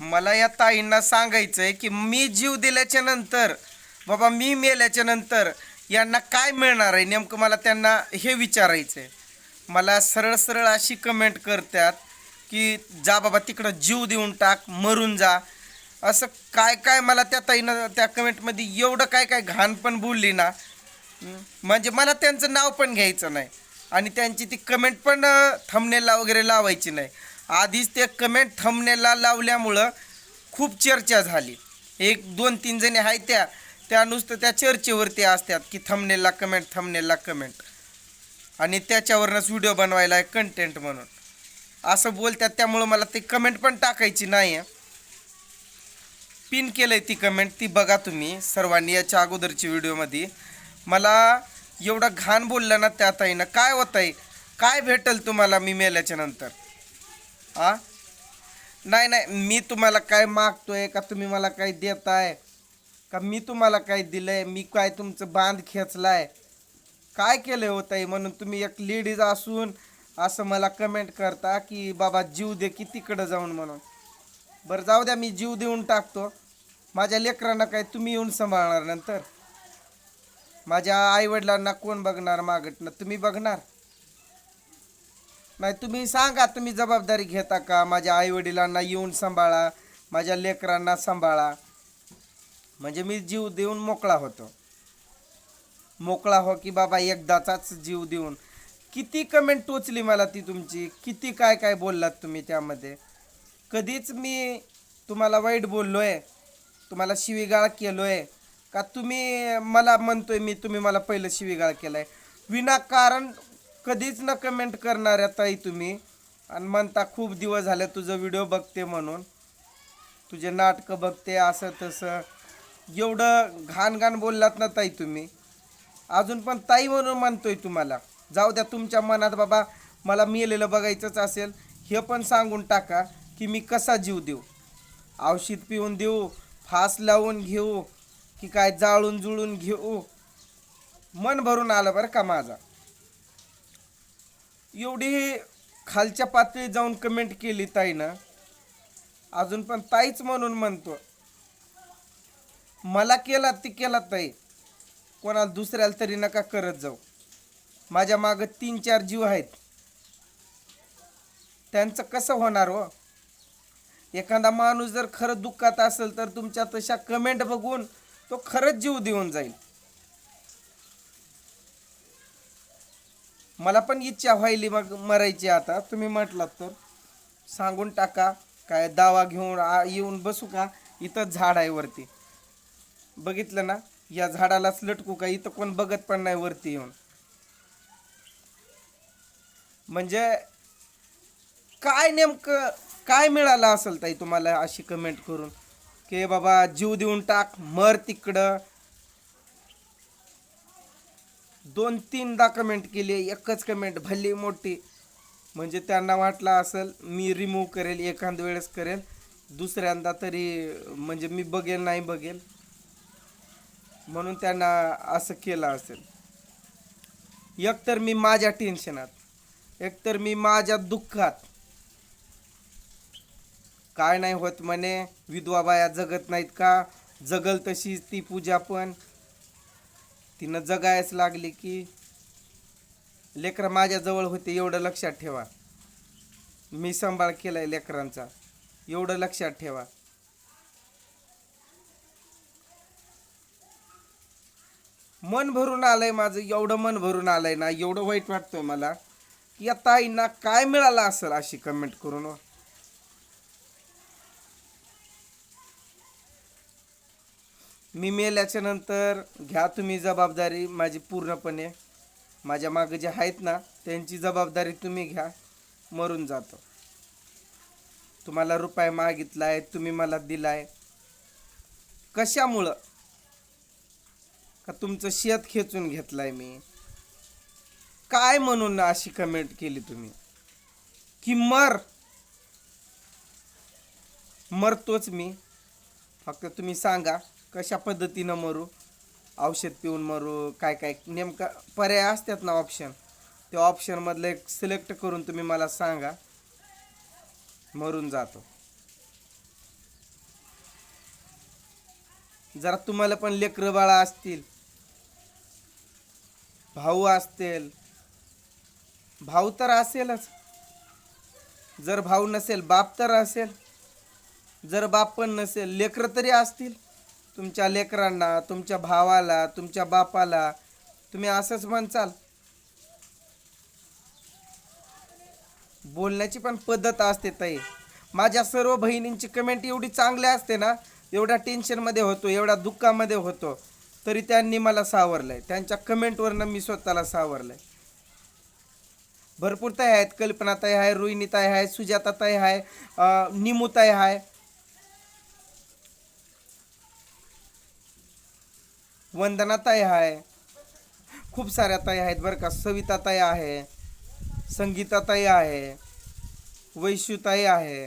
मला या ताईंना सांगायचं आहे की मी जीव दिल्याच्या नंतर बाबा मी मेल्याच्या नंतर यांना काय मिळणार आहे? नेमकं मला त्यांना हे विचारायचं आहे मला सरळ सरळ अशी कमेंट करतात की जा बाबा तिकडं जीव देऊन टाक मरून जा. असं काय काय मला त्या ताईनं त्या कमेंटमध्ये एवढं काय काय घाण पण बोलली ना म्हणजे मला त्यांचं नाव पण घ्यायचं नाही. आणि त्यांची ती कमेंट पण थमनेला वगैरे लावायची नाही. आधीच ते कमेंट थंबनेला लावल्यामुळं खूप चर्चा झाली. एक दोन तीन जणी आहेत त्या त्या नुसतं त्या चर्चेवरती असतात की थंबनेला कमेंट थंबनेला कमेंट आणि त्याच्यावरनंच व्हिडिओ बनवायला आहे कंटेंट म्हणून. असं बोलतात त्यामुळं मला ती कमेंट पण टाकायची नाही आहे. पिन केलंय ती कमेंट ती बघा तुम्ही सर्वांनी याच्या अगोदरच्या व्हिडिओमध्ये मला एवढं घाण बोललं ना त्या ताईनं. काय होत आहे काय भेटल तुम्हाला मी मेल्याच्या नंतर? आ नाही नाही मी तुम्हाला काय मागतोय का तुम्ही मला काय देताय? का मी तुम्हाला काय दिलंय? मी काय तुमचं बांध खेचलाय? काय केलं होतंय आहे म्हणून तुम्ही एक लेडीज असून असं मला कमेंट करता की बाबा जीव दे की तिकडं जाऊन म्हणून. बरं जाऊ द्या मी जीव देऊन टाकतो. माझ्या लेकरांना काय तुम्ही येऊन सांभाळणार नंतर? माझ्या आईवडिलांना कोण बघणार मागटनं तुम्ही बघणार. नाही तुम्ही सांगा तुम्ही जबाबदारी घेता का? माझ्या आईवडिलांना येऊन सांभाळा माझ्या लेकरांना सांभाळा. म्हणजे मी जीव देऊन मोकळा होतो. मोकळा हो की बाबा एकदाचाच जीव देऊन. किती कमेंट टोचली मला ती तुमची? किती काय काय बोललात तुम्ही त्यामध्ये? कधीच मी तुम्हाला वाईट बोललोय. तुम्हाला शिवीगाळ केलोय. का तुम्ही मला म्हणतोय मी तुम्ही मला पहिलं शिवीगाळ केलाय. विनाकारण कधीच न कमेंट करणाऱ्या ताई तुम्ही. आणि म्हणता खूप दिवस झाले तुझं व्हिडिओ बघते म्हणून. तुझे नाटकं बघते असं तसं. एवढं घाण घाण बोललात ना ताई तुम्ही. अजून पण ताई म्हणून म्हणतोय तुम्हाला. जाऊ द्या तुमच्या मनात बाबा मला मेलेलं बघायचंच असेल हे पण सांगून टाका की मी कसा जीव देऊ. औषध पिऊन देऊ फास लावून घेऊ की काय जाळून जुळून घेऊ. मन भरून आलं बरं का माझा? एवढी खालच्या पातळीत जाऊन कमेंट केली ताईनं. अजून पण ताईच म्हणून म्हणतो मला केला ती केला ताई कोणाला दुसऱ्याला तरी नका करत जाऊ. माझ्या मागं तीन चार जीव आहेत. त्यांचं कसं होणार हो? एखादा माणूस जर खरं दुःखात असेल तर तुमच्या तशा कमेंट बघून तो खरंच जीव देऊन जाईल. मला पण इच्छा व्हायली मग मरायची आता. तुम्ही म्हटलात तर. सांगून टाका. काय दावा घेऊन येऊन बसू का? इथं झाड आहे वरती. बघितलं ना? या झाडालाच लटकू का? इथं कोण बघत पण नाही वरती येऊन. म्हणजे काय नेमकं काय मिळालं असेल ताई तुम्हाला अशी कमेंट करून? की बाबा जीव देऊन टाक मर तिकडं. दोन तीनदा कमेंट केली एकच कमेंट भल्ली मोठी. म्हणजे त्यांना वाटलं असेल मी रिमूव्ह करेल एखाद वेळेस करेल दुसऱ्यांदा तरी म्हणजे मी बघेल नाही बघेल. म्हणून त्यांना असं केलं असेल. एकतर मी माझ्या टेन्शनात एकतर मी माझ्या दुःखात. काय नाही होत म्हणे विधवा बाया जगत नाहीत का? जगल तशीच ती पूजा पण. तिनं जगायच लागली की लेकरं माझ्याजवळ होते एवढं लक्षात ठेवा. मी सांभाळ केलाय लेकरांचा एवढं लक्षात ठेवा. मन भरून आलंय माझं एवढं मन भरून आलंय ना एवढं वाईट वाटतोय मला की या ताईंना काय मिळालं असेल अशी कमेंट करून मी मेल्याच्या नंतर घ्या तुम्ही जबाबदारी माझी पूर्णपणे. माझ्या मागं जे आहेत ना त्यांची जबाबदारी तुम्ही घ्या. मरून जातो. तुम्हाला रुपये मागितलाय तुम्ही मला दिलाय. कशामुळं? का तुमचं शेत खेचून घेतलं आहे मी? काय म्हणून अशी कमेंट केली तुम्ही? की मर. मरतोच मी. फक्त तुम्ही सांगा. कशा पद्धतीनं मरू? औषध पिऊन मरू? काय काय? नेमका पर्याय असतात ना ऑप्शन त्या ऑप्शनमधलं एक सिलेक्ट करून तुम्ही मला सांगा. मरून जातो. जरा तुम्हाला पण लेकरं बाळा असतील. भाऊ असतील. भाऊ तर असेलच. जर भाऊ नसेल बाप तर असेल. जर बाप पण नसेल लेकरं तरी असतील. तुमच्या लेकरांना तुमच्या भावाला तुमच्या बापाला तुम्ही असंच म्हणचाल? बोलण्याची पण पद्धत असते ताई. माझ्या सर्व बहिणींची कमेंट एवढी चांगली असते ना एवढ्या टेन्शनमध्ये होतो एवढ्या दुःखामध्ये होतो तरी त्यांनी मला सावरलंय. त्यांच्या कमेंटवरनं मी स्वतःला सावरलंय. भरपूर ताई आहेत कल्पनाताई आहे रोहिणीताई आहे सुजाताताई आहे अं, निमुताई आहे वंदनाताई आहे खूप साऱ्या ताई आहेत बरं का. सविताताई आहे. संगीताताई आहे. वैशुताई आहे.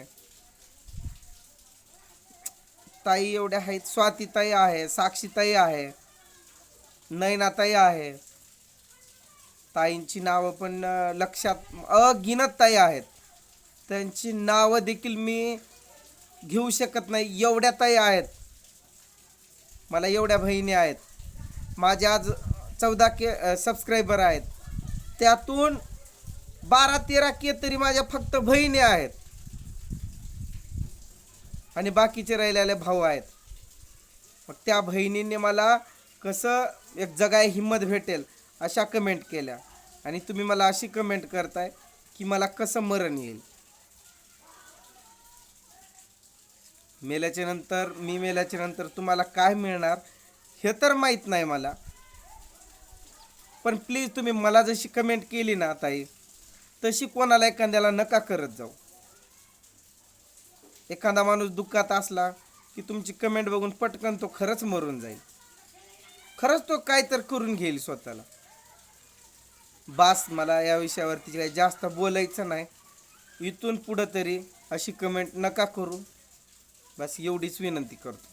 ताई एवढ्या आहेत. स्वातीताई आहे. साक्षीताई आहे. नयनाताई आहे. ताईंची नावं पण लक्षात अगिनत ताई आहेत. त्यांची नावं देखील मी घेऊ शकत नाही. एवढ्या ताई आहेत. मला एवढ्या बहिणी आहेत. माझ्या आज चौदा के सबस्क्रायबर आहेत. त्यातून बारा तेरा के तरी माझ्या फक्त बहिणी आहेत. आणि बाकीचे राहिलेले भाऊ आहेत. मग त्या बहिणींनी मला कसं एक जगाय हिंमत भेटेल अशा कमेंट केल्या. आणि तुम्ही मला अशी कमेंट करताय की मला कसं मरण येईल. मेल्याच्या नंतर मी मेल्याच्या नंतर तुम्हाला काय मिळणार हे तर माहीत नाही मला. पण प्लीज तुम्ही मला जशी कमेंट केली ना ताई तशी कोणाला एखाद्याला नका करत जाऊ. एखादा माणूस दुःखात असला की तुमची कमेंट बघून पटकन तो खरंच मरून जाईल. खरंच तो काय तर करून घेईल स्वतःला. बास मला या विषयावरती काही जास्त बोलायचं नाही. इथून पुढं तरी अशी कमेंट नका करू. बस एवढीच विनंती करतो.